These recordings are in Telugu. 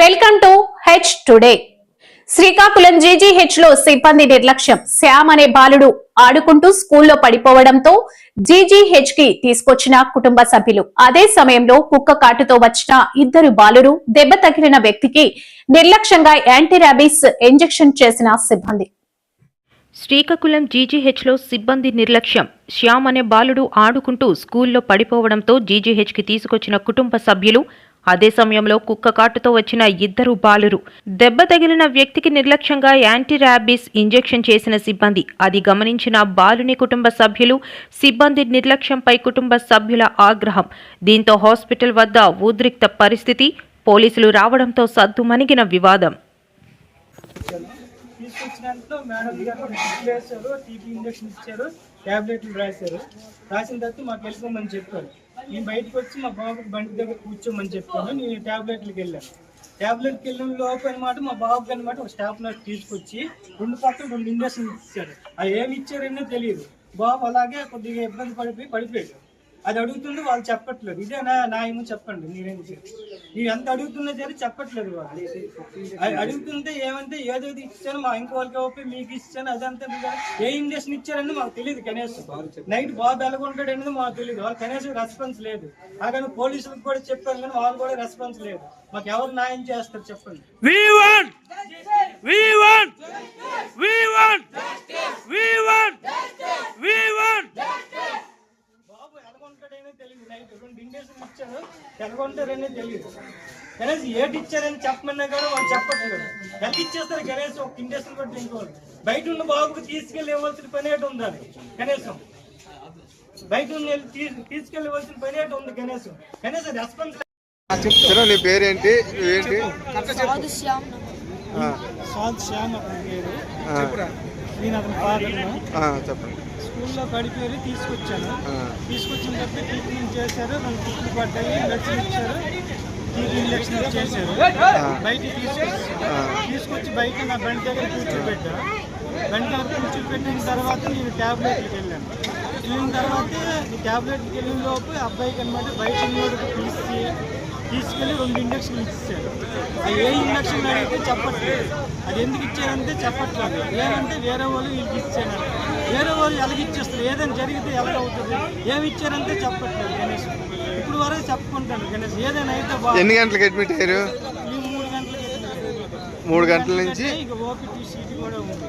Welcome to H today. Srikakulam జీజీహెచ్లో సిబ్బంది నిర్లక్ష్యం. శ్యామ్ అనే బాలుడు ఆడుకుంటూ స్కూల్లో పడిపోవడంతో జీజీహెచ్కి తీసుకొచ్చిన కుటుంబ సభ్యులు. అదే సమయంలో కుక్క కాటుతో వచ్చిన ఇద్దరు బాలురు దెబ్బ తగిలిన వ్యక్తికి నిర్లక్ష్యంగా యాంటీ ర్యాబీస్ ఇంజెక్షన్ చేసిన సిబ్బంది. శ్రీకాకుళం జీజీహెచ్లో సిబ్బంది నిర్లక్ష్యం. శ్యామ్ అనే బాలుడు ఆడుకుంటూ స్కూల్లో పడిపోవడంతో జీజీహెచ్కి తీసుకొచ్చిన కుటుంబ సభ్యులు అదే సమయంలో కుక్క కాటుతో వచ్చిన ఇద్దరు బాలురు. దెబ్బ తగిలిన వ్యక్తికి నిర్లక్ష్యంగా యాంటీ ర్యాబీస్ ఇంజెక్షన్ చేసిన సిబ్బంది. అది గమనించిన బాలుని కుటుంబ సభ్యులు సిబ్బంది నిర్లక్ష్యంపై కుటుంబ సభ్యుల ఆగ్రహం. దీంతో హాస్పిటల్ వద్ద ఉద్రిక్త పరిస్థితి పోలీసులు రావడంతో సద్దుమణిగిన వివాదం. తీసుకొచ్చినందులో మేడం గారు వేశారు ఇంజక్షన్ ఇచ్చారు ట్యాబ్లెట్లు రాశారు. రాసిన తర్వాత మాకు వెళ్ళిపోమని చెప్పారు. నేను బయటకు వచ్చి మా బాబుకి బండి దగ్గర కూర్చోమని చెప్పాను. నేను ట్యాబ్లెట్లకు వెళ్ళాను. ట్యాబ్లెట్కి వెళ్ళిన లోపు అనమాట మా బాబుకి అనమాట ఒక స్టాఫ్ నర్స్ తీసుకొచ్చి రెండు పక్కన రెండు ఇంజక్షన్ ఇచ్చారు అది ఏమి ఇచ్చారనే తెలియదు. బాబు అలాగే కొద్దిగా ఇబ్బంది పడిపోయి పడిపోయాడు. అది అడుగుతుంది వాళ్ళు చెప్పట్లేదు. ఇదే నా న్యాయము చెప్పండి మీరేం మీరు ఎంత అడుగుతున్నా సరే చెప్పట్లేదు వాళ్ళు. అది అడుగుతుంటే ఏమంటే ఏదేది ఇచ్చాను మా ఇంకో వాళ్ళకి ఓపి మీకు ఇచ్చాను అదంతా ఏ ఇంజక్షన్ ఇచ్చారని మాకు తెలియదు కనీసం. నైట్ బాబు ఎలాగుంటాడు అనేది మాకు తెలియదు వాళ్ళు కనీసం రెస్పాన్స్ లేదు. అలాగని పోలీసులకు కూడా చెప్పాను కానీ వాళ్ళు కూడా రెస్పాన్స్ లేదు. మాకు ఎవరు న్యాయం చేస్తారు చెప్పండి. We want! We want! We want! We want! We want! బాబు ఎలాగుంటాడనే తెలియదు నైట్ రెండు ఇంజక్షన్ ఇచ్చారు ఎలాగుంటారనే తెలియదు. కనీసం ఏటి ఇచ్చారని చెప్పమన్నా కూడా వాళ్ళు చెప్పట్లేదు. ఎలా ఇచ్చేస్తారు కనీసం ఒక ఇంజక్షన్ బట్టి ఇంకోటి బయట ఉన్న బాబుకి తీసుకెళ్ళి ఇవ్వాల్సిన పని ఏంటి ఉండాలి కనీసం బయట ఉన్న తీసుకెళ్ళి ఇవ్వాల్సిన పని ఏంటి ఉంది కనీసం కనీసం రెస్పాన్స్ నీ పేరేంటి? ఆ, సాద్ శ్యామ్ అతని పేరు. ఆ, నేను అతని ఫాదర్ ఆ, చెప్పండి. స్కూల్లో పడిపోయి తీసుకొచ్చాను. తీసుకొచ్చిన తర్వాత ట్రీట్మెంట్ చేశారు. రెండు కుట్లు పడ్డాయి మెడిసిన్ ఇచ్చారు. టీటీ ఇంజక్షన్ చేశారు. బయటికి తీసుకొచ్చి తీసుకొచ్చి బయట నా బండి దగ్గర కూర్చోబెట్టా. బండి దగ్గర కూర్చోబెట్టిన తర్వాత నేను ట్యాబ్లెట్కి వెళ్ళాను. వెళ్ళిన తర్వాత ట్యాబ్లెట్కి వెళ్ళిన లోపు అబ్బాయికి అనమాట బయట తీసి తీసుకెళ్ళి రెండు ఇంజక్షన్లు ఇచ్చారు అది ఏ ఇంజక్షన్ అడిగితే చెప్పట్లేదు. అది ఎందుకు ఇచ్చారంటే చెప్పట్లేదు. ఏమంటే వేరే వాళ్ళు వీళ్ళకి ఇచ్చారు వేరే వాళ్ళు ఎలాగ ఇచ్చేస్తారు? ఏదైనా జరిగితే ఎలాగ అవుతుంది? ఏమి ఇచ్చారంటే చెప్పట్లేదు గణేష్. ఇప్పుడు వరకు చెప్పుకుంటాను గణేష్. ఏదైనా అయితే బాగా ఎన్ని గంటలకు అడ్మిట్ అయ్యారు? మూడు గంటలకి మూడు గంటల నుంచి? ఇక ఓపీటీ సీట్ కూడా ఉంది.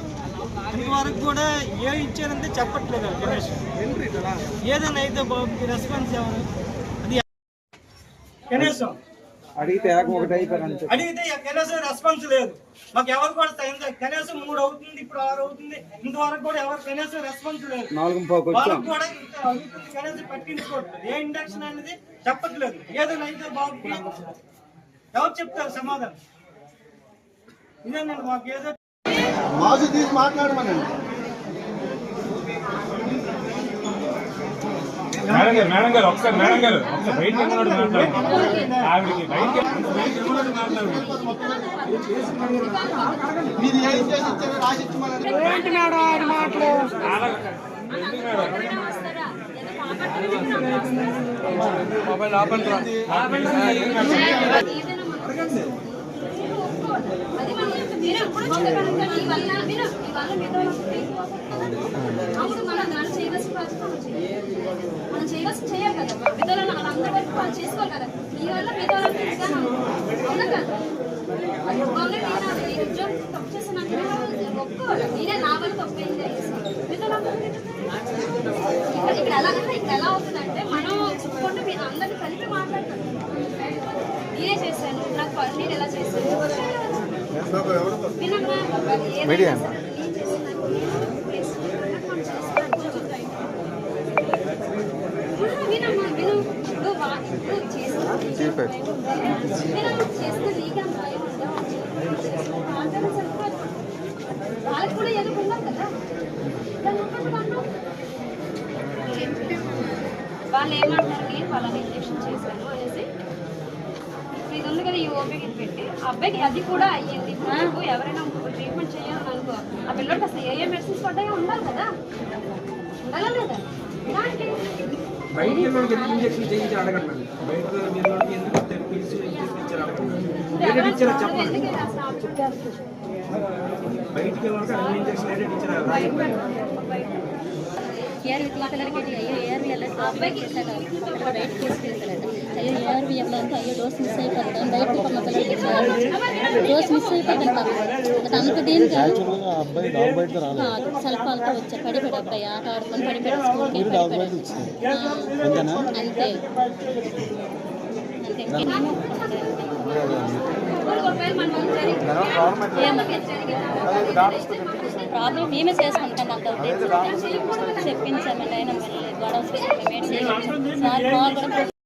ఇంతవరకు కూడా ఏ ఇచ్చారంటే చెప్పట్లేదు గణేష్. ఏదైనా అయితే బాబుకి రెస్పాన్స్ ఎవరు అది కనీసం. అడిగితే ఒకటి అయిపోయారు అంతే అడిగితే కనీసం రెస్పాన్స్ లేదు. మాకు ఎవరు కూడా టైం కనీసం మూడు అవుతుంది ఇప్పుడు ఆరు అవుతుంది. ఇంతవరకు కూడా ఎవరు కనీసం రెస్పాన్స్ లేదు. నాలుగు కూడా కనీసం పట్టించుకోవట్లేదు. ఏ ఇండక్షన్ అనేది చెప్పట్లేదు. ఏదైనా అయితే బాబుకి ఎవరు చెప్తారు సమాధానం? ఇదేనండి మాకు ఏదో మాసు తీసి మాట్లాడమనండి. మేడం గారు మేడం గారు ఒకసారి మేడం గారు ఒకసారి బయట ఆవిడకి బయట బయట నిలబడి మాట్లాడండి మనం ఈ వల్ల అప్పుడు మనం దాన్ని చేయవలసిన బాధ్యత మనం చేయాలి మనం చేయాలి కదా వాళ్ళందరి వరకు వాళ్ళు చేసుకోవాలి కదా వల్ల అవునా కదా నేను ఉద్యోగం తప్పు ఒప్పుకోవాలి నేనే నా వల్ల తప్పు అయింది మిగతా ఇక్కడ ఇక్కడ ఎలా ఇక్కడ ఎలా అవుతుందంటే మనం చెప్పుకుంటే మీరు అందరినీ కలిపి నేనే చేశాను నాకు నేను ఎలా చేశాను? మీడియా. వాళ్ళకి కూడా ఏదో కదా వాళ్ళు ఏమంటారు నేను వాళ్ళని ఇంజక్షన్ చేశాను. ఇది ఉంది కదా ఈ ఓపిక పెట్టి. ఆ అబ్బాయికి అది కూడా అయ్యింది. ఇప్పుడు నువ్వు ఎవరైనా ట్రీట్మెంట్ చేయాలని అనుకో. ఆ పిల్లడికి అసలు ఏ ఏ మెడిసిన్స్ పడ్డాయో ఉండాలి కదా. ఉండాలా లేదా? బయటికి బయట ఏఆర్వి తీసుకెళ్ళడానికి అయ్యో ఏఆర్వి వెళ్ళలేదు అబ్బాయికి చేశాను అక్కడ బయటకు తీసుకెళ్తాడు అయ్యో ఏఆర్వి వెళ్ళాలంటే అయ్యో డోస్ మిస్ అయిపోతుంది బయటకు కొన్న పిల్లలకి డోస్ మిస్ అయిపోతుంది పాపం అది అంత వచ్చారు పడిపోయాడు అబ్బాయి ఆట ఆడుకొని పడిపోయాడు స్కూల్కి పడిపోయాడు అంతే. అంతే. ప్రాబ్లం మేమే చేసుకుంటాం అంత. చెప్పించామండి ఆయన మళ్ళీ గొడవ సార్ కూడా